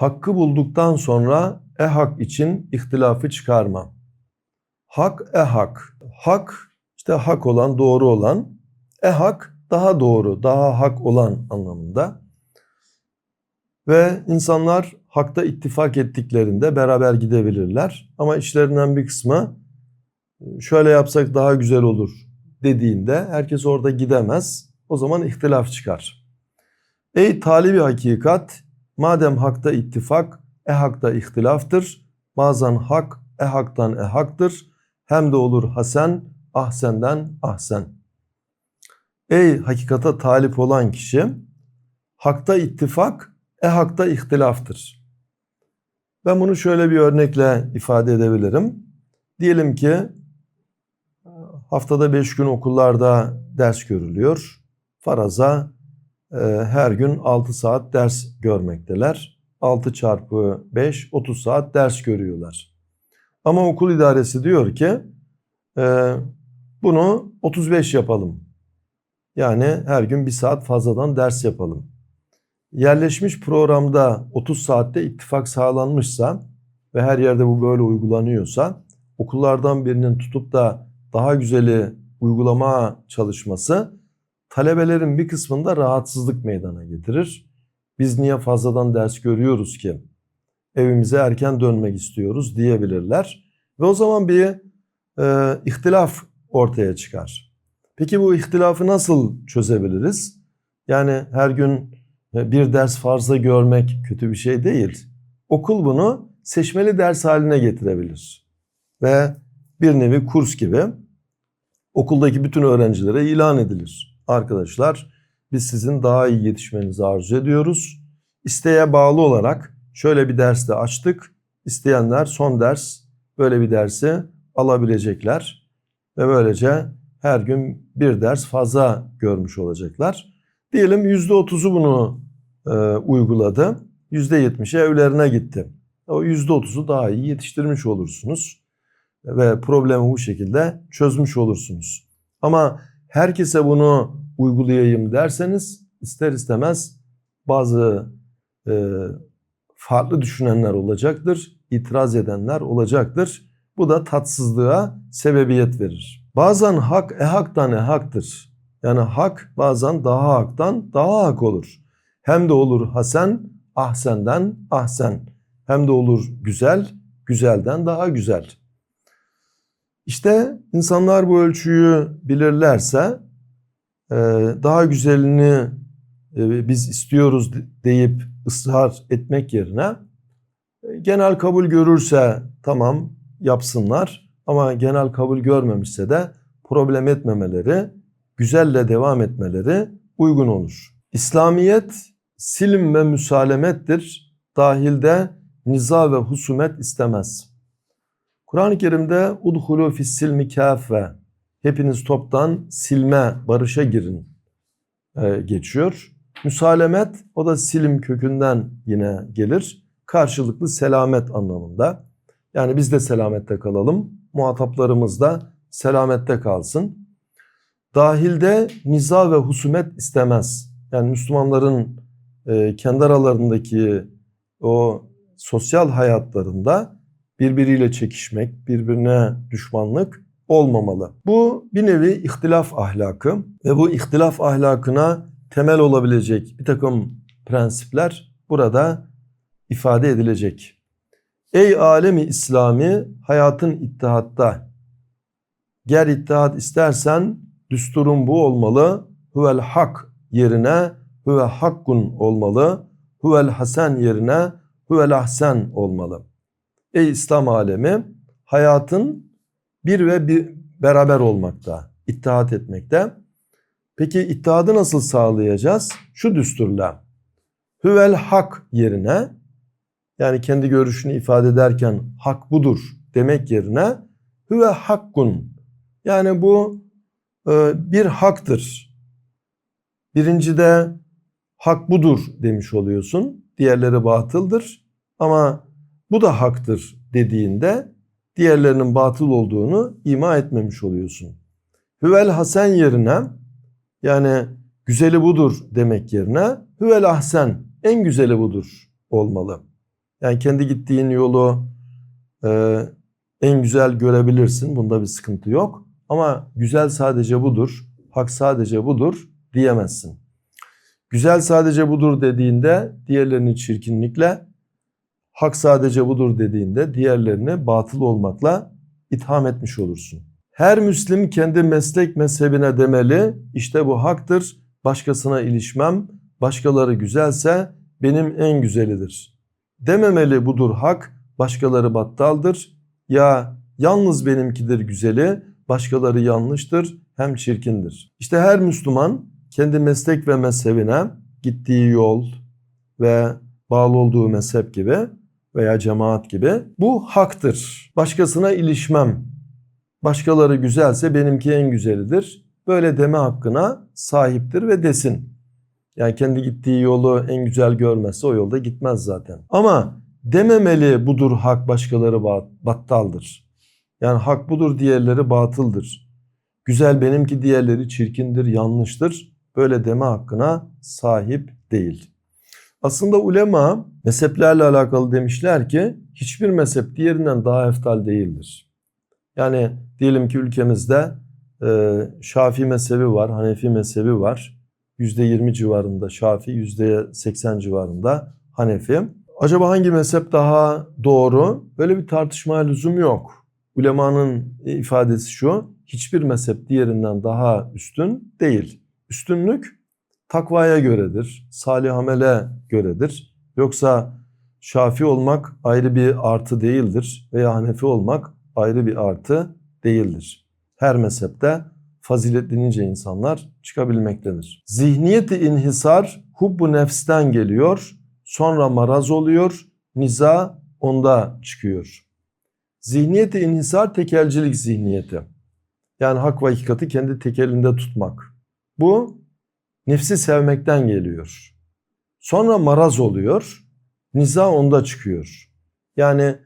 Hakkı bulduktan sonra e-hak için ihtilafı çıkarma. Hak e-hak. Hak işte hak olan, doğru olan. E-hak daha doğru, daha hak olan anlamında. Ve insanlar hakta ittifak ettiklerinde beraber gidebilirler. Ama işlerinden bir kısmı şöyle yapsak daha güzel olur dediğinde herkes orada gidemez. O zaman ihtilaf çıkar. Ey talibi hakikat, madem hakta ittifak, e hakta ihtilaftır. Bazen hak, e haktan e haktır. Hem de olur hasen, ahsenden ahsen. Ey hakikata talip olan kişi, hakta ittifak, e hakta ihtilaftır. Ben bunu şöyle bir örnekle ifade edebilirim. Diyelim ki haftada beş gün okullarda ders görülüyor. Faraza her gün 6 saat ders görmekteler. 6 çarpı 5 30 saat ders görüyorlar. Ama okul idaresi diyor ki e, bunu 35 yapalım. Yani her gün bir saat fazladan ders yapalım. Yerleşmiş programda 30 saatte ittifak sağlanmışsa ve her yerde bu böyle uygulanıyorsa okullardan birinin tutup da daha güzeli uygulama çalışması talebelerin bir kısmında rahatsızlık meydana getirir. Biz niye fazladan ders görüyoruz ki? Evimize erken dönmek istiyoruz diyebilirler. Ve o zaman bir e, ihtilaf ortaya çıkar. Peki bu ihtilafı nasıl çözebiliriz? Yani her gün bir ders fazla görmek kötü bir şey değil. Okul bunu seçmeli ders haline getirebilir. Ve bir nevi kurs gibi okuldaki bütün öğrencilere ilan edilir. Arkadaşlar biz sizin daha iyi yetişmenizi arzu ediyoruz. İsteğe bağlı olarak şöyle bir ders de açtık. İsteyenler son ders böyle bir dersi alabilecekler. Ve böylece her gün bir ders fazla görmüş olacaklar. Diyelim %30'u bunu e, uyguladı. %70'i evlerine gitti. O %30'u daha iyi yetiştirmiş olursunuz. Ve problemi bu şekilde çözmüş olursunuz. Ama herkese bunu uygulayayım derseniz ister istemez bazı e, farklı düşünenler olacaktır, itiraz edenler olacaktır. Bu da tatsızlığa sebebiyet verir. Bazen hak e haktan e haktır. Yani hak bazen daha haktan daha hak olur. Hem de olur hasen, ahsenden ahsen. Hem de olur güzel, güzelden daha güzel. İşte insanlar bu ölçüyü bilirlerse daha güzelini e, biz istiyoruz deyip ısrar etmek yerine e, genel kabul görürse tamam yapsınlar ama genel kabul görmemişse de problem etmemeleri, güzelle devam etmeleri uygun olur. İslamiyet silim ve müsalemettir. Dahilde niza ve husumet istemez. Kur'an-ı Kerim'de udhulu fis silmi kâfe hepiniz toptan silme, barışa girin e, geçiyor. Müsalemet o da silim kökünden yine gelir. Karşılıklı selamet anlamında. Yani biz de selamette kalalım. Muhataplarımız da selamette kalsın. Dahilde niza ve husumet istemez. Yani Müslümanların e, kendi aralarındaki o sosyal hayatlarında birbiriyle çekişmek, birbirine düşmanlık olmamalı. Bu bir nevi ihtilaf ahlakı ve bu ihtilaf ahlakına temel olabilecek bir takım prensipler burada ifade edilecek. Ey alemi İslami hayatın ittihatta. Ger ittihat istersen düsturun bu olmalı. Huvel hak yerine huve hakkun olmalı. Huvel hasen yerine huvel ahsen olmalı. Ey İslam alemi hayatın bir ve bir beraber olmakta, ittihat etmekte. Peki ittihadı nasıl sağlayacağız? Şu düsturla. Huvel hak yerine yani kendi görüşünü ifade ederken hak budur demek yerine huve hakkun yani bu e, bir haktır. Birinci de hak budur demiş oluyorsun. Diğerleri batıldır. Ama bu da haktır dediğinde diğerlerinin batıl olduğunu ima etmemiş oluyorsun. Hüvel hasen yerine yani güzeli budur demek yerine hüvel ahsen en güzeli budur olmalı. Yani kendi gittiğin yolu e, en güzel görebilirsin. Bunda bir sıkıntı yok. Ama güzel sadece budur, hak sadece budur diyemezsin. Güzel sadece budur dediğinde diğerlerini çirkinlikle, hak sadece budur dediğinde diğerlerini batıl olmakla itham etmiş olursun. Her Müslim kendi meslek mezhebine demeli, işte bu haktır, başkasına ilişmem, başkaları güzelse benim en güzelidir. Dememeli budur hak, başkaları battaldır. Ya yalnız benimkidir güzeli, başkaları yanlıştır, hem çirkindir. İşte her Müslüman kendi meslek ve mezhebine gittiği yol ve bağlı olduğu mezhep gibi veya cemaat gibi bu haktır. Başkasına ilişmem. Başkaları güzelse benimki en güzelidir. Böyle deme hakkına sahiptir ve desin. Yani kendi gittiği yolu en güzel görmezse o yolda gitmez zaten. Ama dememeli budur hak başkaları battaldır. Yani hak budur diğerleri batıldır. Güzel benimki diğerleri çirkindir, yanlıştır. Böyle deme hakkına sahip değil. Aslında ulema mezheplerle alakalı demişler ki hiçbir mezhep diğerinden daha eftal değildir. Yani diyelim ki ülkemizde e, Şafii mezhebi var, Hanefi mezhebi var. %20 civarında Şafii, %80 civarında Hanefi. Acaba hangi mezhep daha doğru? Böyle bir tartışmaya lüzum yok. Ulemanın ifadesi şu, hiçbir mezhep diğerinden daha üstün değil. Üstünlük takvaya göredir, salih amele göredir. Yoksa Şafi olmak ayrı bir artı değildir veya Hanefi olmak ayrı bir artı değildir. Her mezhepte faziletli nice insanlar çıkabilmektedir. Zihniyeti inhisar hubbu nefsten geliyor, sonra maraz oluyor, niza onda çıkıyor. Zihniyeti inhisar tekelcilik zihniyeti. Yani hak ve hakikati kendi tekelinde tutmak. Bu nefsi sevmekten geliyor. Sonra maraz oluyor, niza onda çıkıyor. Yani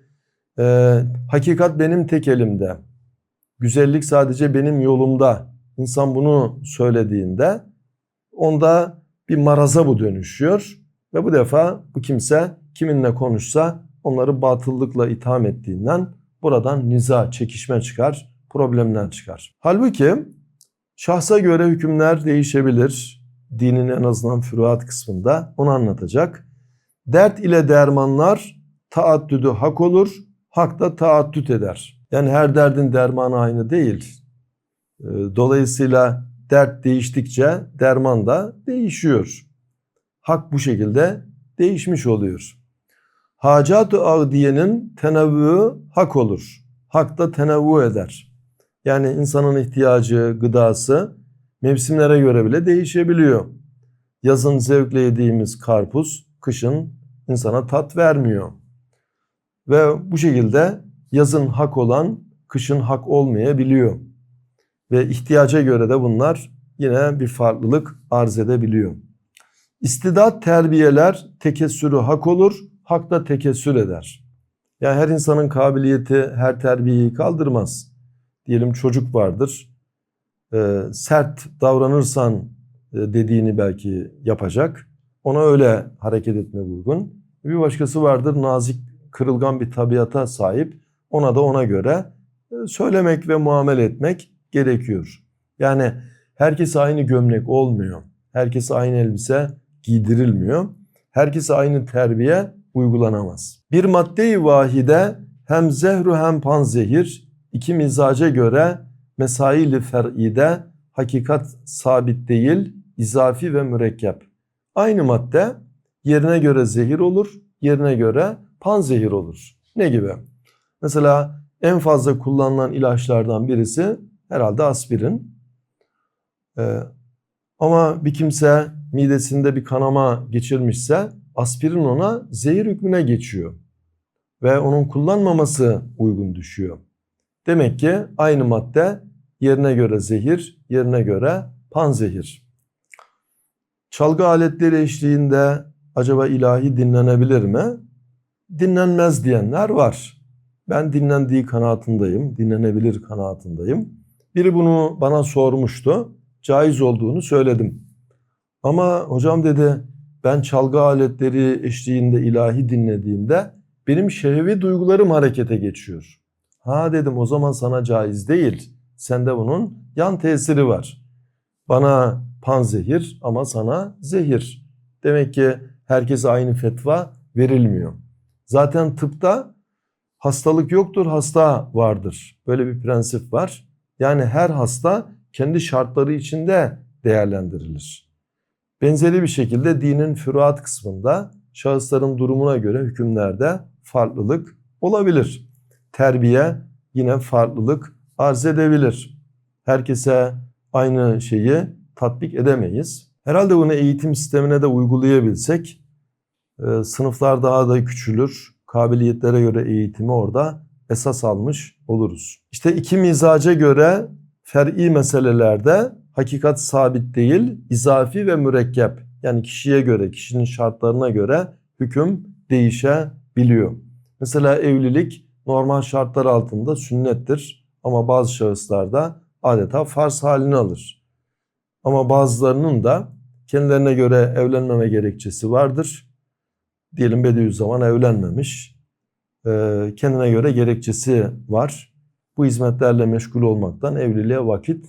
e, hakikat benim tek elimde, güzellik sadece benim yolumda. İnsan bunu söylediğinde onda bir maraza bu dönüşüyor. Ve bu defa bu kimse kiminle konuşsa onları batıllıkla itham ettiğinden buradan niza, çekişme çıkar, problemler çıkar. Halbuki şahsa göre hükümler değişebilir. Dinin en azından füruat kısmında onu anlatacak. Dert ile dermanlar taaddüdü hak olur, hak da taaddüt eder. Yani her derdin dermanı aynı değil. Ee, dolayısıyla dert değiştikçe derman da değişiyor. Hak bu şekilde değişmiş oluyor. Hacat-ı ağdiyenin tenevvü hak olur. Hak da tenevvü eder. Yani insanın ihtiyacı, gıdası mevsimlere göre bile değişebiliyor. Yazın zevkle yediğimiz karpuz, kışın insana tat vermiyor. Ve bu şekilde yazın hak olan kışın hak olmayabiliyor. Ve ihtiyaca göre de bunlar yine bir farklılık arz edebiliyor. İstidat terbiyeler tekessürü hak olur, hak da tekessür eder. Yani her insanın kabiliyeti her terbiyeyi kaldırmaz. Diyelim çocuk vardır. Ee, sert davranırsan e, dediğini belki yapacak. Ona öyle hareket etme uygun. Bir başkası vardır nazik, kırılgan bir tabiata sahip. Ona da ona göre e, söylemek ve muamele etmek gerekiyor. Yani herkes aynı gömlek olmuyor. Herkes aynı elbise giydirilmiyor. Herkese aynı terbiye uygulanamaz. Bir madde-i vahide hem zehru hem panzehir iki mizaca göre mesaili fer'ide hakikat sabit değil, izafi ve mürekkep. Aynı madde yerine göre zehir olur, yerine göre panzehir olur. Ne gibi? Mesela en fazla kullanılan ilaçlardan birisi herhalde aspirin. Ee, ama bir kimse midesinde bir kanama geçirmişse aspirin ona zehir hükmüne geçiyor. Ve onun kullanmaması uygun düşüyor. Demek ki aynı madde yerine göre zehir, yerine göre panzehir. Çalgı aletleri eşliğinde acaba ilahi dinlenebilir mi? Dinlenmez diyenler var. Ben dinlendiği kanaatindeyim, dinlenebilir kanaatindeyim. Biri bunu bana sormuştu. Caiz olduğunu söyledim. Ama hocam dedi ben çalgı aletleri eşliğinde ilahi dinlediğimde benim şehvi duygularım harekete geçiyor. Ha dedim o zaman sana caiz değil. Sende bunun yan tesiri var. Bana panzehir ama sana zehir. Demek ki herkese aynı fetva verilmiyor. Zaten tıpta hastalık yoktur, hasta vardır. Böyle bir prensip var. Yani her hasta kendi şartları içinde değerlendirilir. Benzeri bir şekilde dinin füruat kısmında şahısların durumuna göre hükümlerde farklılık olabilir. Terbiye yine farklılık arz edebilir. Herkese aynı şeyi tatbik edemeyiz. Herhalde bunu eğitim sistemine de uygulayabilsek e, sınıflar daha da küçülür. Kabiliyetlere göre eğitimi orada esas almış oluruz. İşte iki mizaca göre fer'i meselelerde hakikat sabit değil, izafi ve mürekkep. Yani kişiye göre, kişinin şartlarına göre hüküm değişebiliyor. Mesela evlilik normal şartlar altında sünnettir ama bazı şahıslarda adeta farz halini alır. Ama bazılarının da kendilerine göre evlenmeme gerekçesi vardır. Diyelim Bediüzzaman evlenmemiş. Ee, kendine göre gerekçesi var. Bu hizmetlerle meşgul olmaktan evliliğe vakit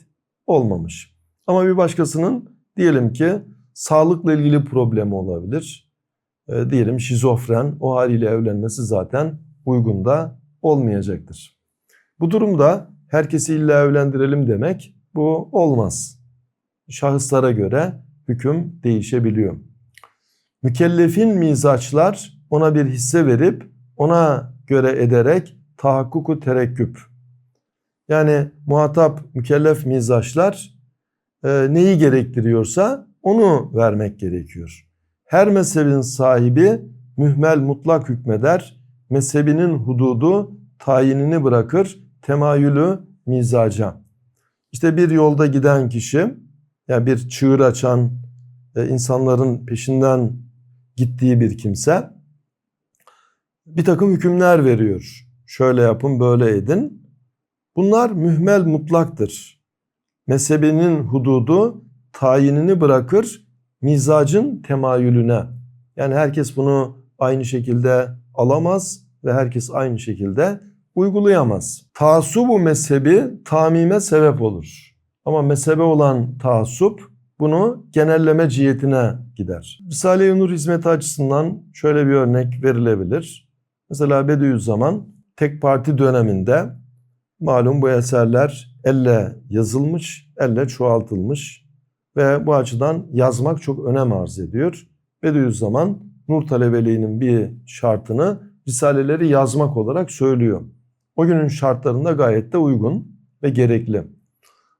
olmamış. Ama bir başkasının diyelim ki sağlıkla ilgili problemi olabilir. E, diyelim şizofren o haliyle evlenmesi zaten uygun da olmayacaktır. Bu durumda herkesi illa evlendirelim demek bu olmaz. Şahıslara göre hüküm değişebiliyor. Mükellefin mizaçlar ona bir hisse verip ona göre ederek tahakkuku terekküp. Yani muhatap mükellef mizaçlar e, neyi gerektiriyorsa onu vermek gerekiyor. Her mezhebin sahibi mühmel mutlak hükmeder, mezhebinin hududu tayinini bırakır, temayülü mizaca. İşte bir yolda giden kişi, yani bir çığır açan, e, insanların peşinden gittiği bir kimse, bir takım hükümler veriyor. Şöyle yapın, böyle edin. Bunlar mühmel mutlaktır. Mezhebinin hududu tayinini bırakır mizacın temayülüne. Yani herkes bunu aynı şekilde alamaz ve herkes aynı şekilde uygulayamaz. Taassubu mezhebi tamime sebep olur. Ama mezhebe olan taassup bunu genelleme cihetine gider. Risale-i Nur hizmeti açısından şöyle bir örnek verilebilir. Mesela Bediüzzaman tek parti döneminde malum bu eserler elle yazılmış, elle çoğaltılmış ve bu açıdan yazmak çok önem arz ediyor. Bediüzzaman Nur talebeliğinin bir şartını risaleleri yazmak olarak söylüyor. O günün şartlarında gayet de uygun ve gerekli.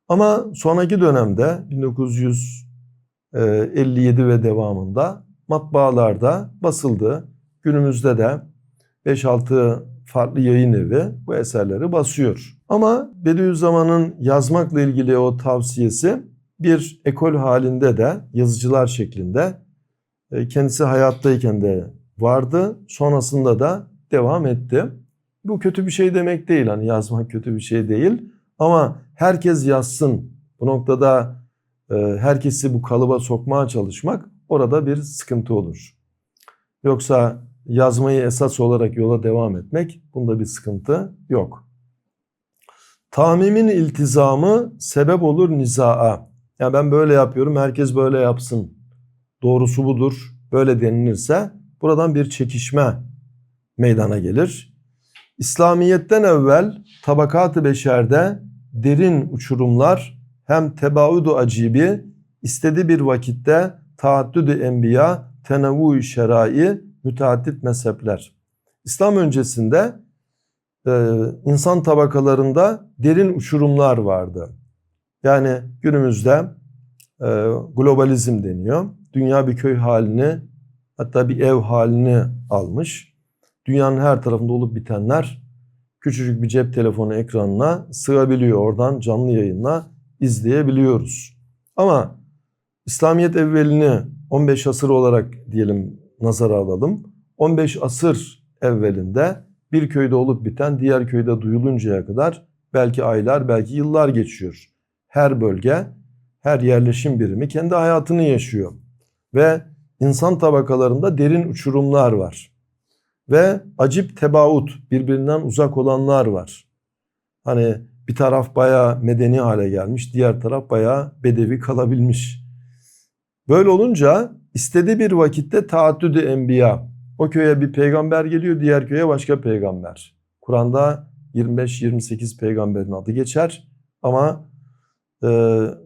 Ama sonraki dönemde 1957 ve devamında matbaalarda basıldı. Günümüzde de 5-6 farklı yayın evi bu eserleri basıyor. Ama Bediüzzaman'ın yazmakla ilgili o tavsiyesi bir ekol halinde de yazıcılar şeklinde kendisi hayattayken de vardı. Sonrasında da devam etti. Bu kötü bir şey demek değil. Hani yazmak kötü bir şey değil. Ama herkes yazsın. Bu noktada e, herkesi bu kalıba sokmaya çalışmak orada bir sıkıntı olur. Yoksa yazmayı esas olarak yola devam etmek bunda bir sıkıntı yok. Tamimin iltizamı sebep olur nizaa. Ya ben böyle yapıyorum herkes böyle yapsın. Doğrusu budur. Böyle denilirse buradan bir çekişme meydana gelir. İslamiyet'ten evvel tabakat-ı beşerde derin uçurumlar hem tebaudu acibi istedi bir vakitte taaddüdü enbiya tenavvu şerai müteaddit mezhepler. İslam öncesinde e, insan tabakalarında derin uçurumlar vardı. Yani günümüzde e, globalizm deniyor. Dünya bir köy halini hatta bir ev halini almış. Dünyanın her tarafında olup bitenler küçücük bir cep telefonu ekranına sığabiliyor. Oradan canlı yayınla izleyebiliyoruz. Ama İslamiyet evvelini 15 asır olarak diyelim nazara alalım. 15 asır evvelinde bir köyde olup biten diğer köyde duyuluncaya kadar belki aylar belki yıllar geçiyor. Her bölge, her yerleşim birimi kendi hayatını yaşıyor. Ve insan tabakalarında derin uçurumlar var. ve acip tebaut birbirinden uzak olanlar var. Hani bir taraf bayağı medeni hale gelmiş, diğer taraf bayağı bedevi kalabilmiş. Böyle olunca istediği bir vakitte taaddüdü enbiya. O köye bir peygamber geliyor, diğer köye başka peygamber. Kur'an'da 25-28 peygamberin adı geçer ama e,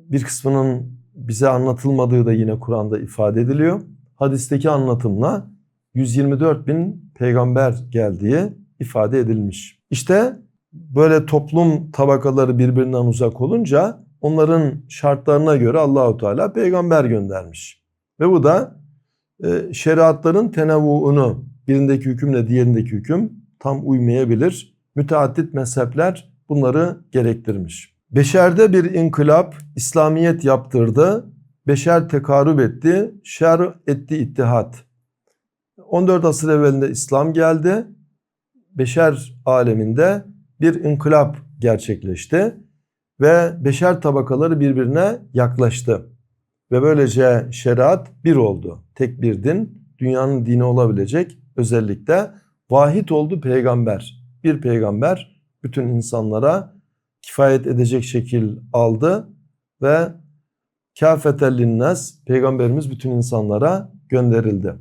bir kısmının bize anlatılmadığı da yine Kur'an'da ifade ediliyor. Hadisteki anlatımla 124 bin peygamber geldiği ifade edilmiş. İşte böyle toplum tabakaları birbirinden uzak olunca onların şartlarına göre Allahu Teala peygamber göndermiş. Ve bu da e, şeriatların tenavvuunu birindeki hükümle diğerindeki hüküm tam uymayabilir. Müteaddit mezhepler bunları gerektirmiş. Beşerde bir inkılap İslamiyet yaptırdı. Beşer tekarüp etti. Şer etti ittihat. 14 asır evvelinde İslam geldi. Beşer aleminde bir inkılap gerçekleşti ve beşer tabakaları birbirine yaklaştı. Ve böylece şeriat bir oldu. Tek bir din, dünyanın dini olabilecek özellikle vahid oldu peygamber. Bir peygamber bütün insanlara kifayet edecek şekil aldı ve kâfetellinnas peygamberimiz bütün insanlara gönderildi.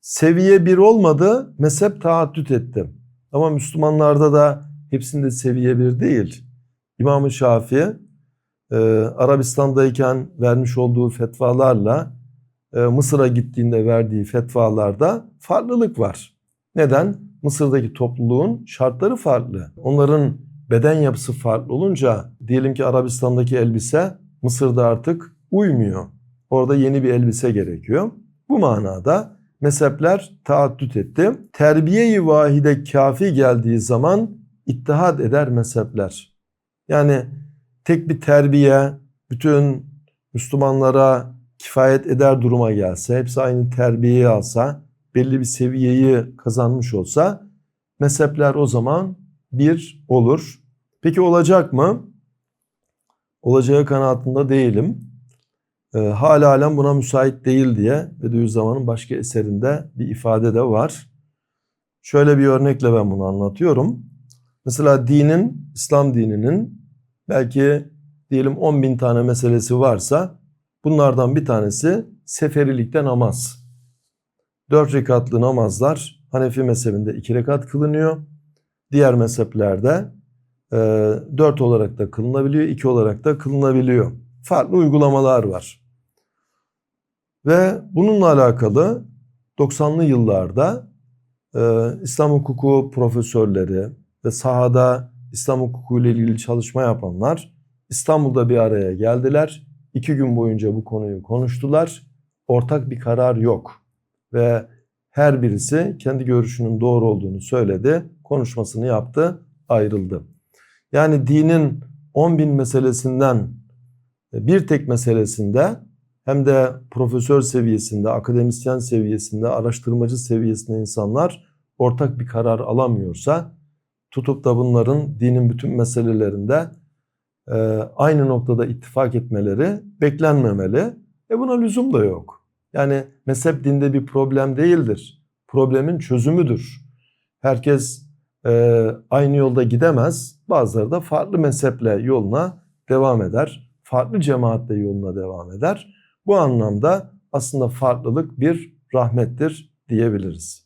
Seviye bir olmadı, mezhep taaddüt etti. Ama Müslümanlarda da hepsinde seviye bir değil. İmam-ı Şafii e, Arabistan'dayken vermiş olduğu fetvalarla e, Mısır'a gittiğinde verdiği fetvalarda farklılık var. Neden? Mısır'daki topluluğun şartları farklı. Onların beden yapısı farklı olunca diyelim ki Arabistan'daki elbise Mısır'da artık uymuyor. Orada yeni bir elbise gerekiyor. Bu manada mezhepler taaddüt etti. Terbiye-i vahide kafi geldiği zaman ittihad eder mezhepler. Yani tek bir terbiye bütün Müslümanlara kifayet eder duruma gelse, hepsi aynı terbiyeyi alsa, belli bir seviyeyi kazanmış olsa mezhepler o zaman bir olur. Peki olacak mı? Olacağı kanaatinde değilim. E, hala alem buna müsait değil diye Bediüzzaman'ın başka eserinde bir ifade de var. Şöyle bir örnekle ben bunu anlatıyorum. Mesela dinin, İslam dininin belki diyelim 10 bin tane meselesi varsa bunlardan bir tanesi seferilikte namaz. 4 rekatlı namazlar Hanefi mezhebinde 2 rekat kılınıyor. Diğer mezheplerde e, 4 olarak da kılınabiliyor, 2 olarak da kılınabiliyor. Farklı uygulamalar var. Ve bununla alakalı 90'lı yıllarda e, İslam hukuku profesörleri ve sahada İslam hukuku ile ilgili çalışma yapanlar İstanbul'da bir araya geldiler. İki gün boyunca bu konuyu konuştular. Ortak bir karar yok. Ve her birisi kendi görüşünün doğru olduğunu söyledi. Konuşmasını yaptı, ayrıldı. Yani dinin 10 bin meselesinden bir tek meselesinde hem de profesör seviyesinde, akademisyen seviyesinde, araştırmacı seviyesinde insanlar ortak bir karar alamıyorsa tutup da bunların dinin bütün meselelerinde e, aynı noktada ittifak etmeleri beklenmemeli. E buna lüzum da yok. Yani mezhep dinde bir problem değildir. Problemin çözümüdür. Herkes e, aynı yolda gidemez. Bazıları da farklı mezheple yoluna devam eder. Farklı cemaatle yoluna devam eder. Bu anlamda aslında farklılık bir rahmettir diyebiliriz.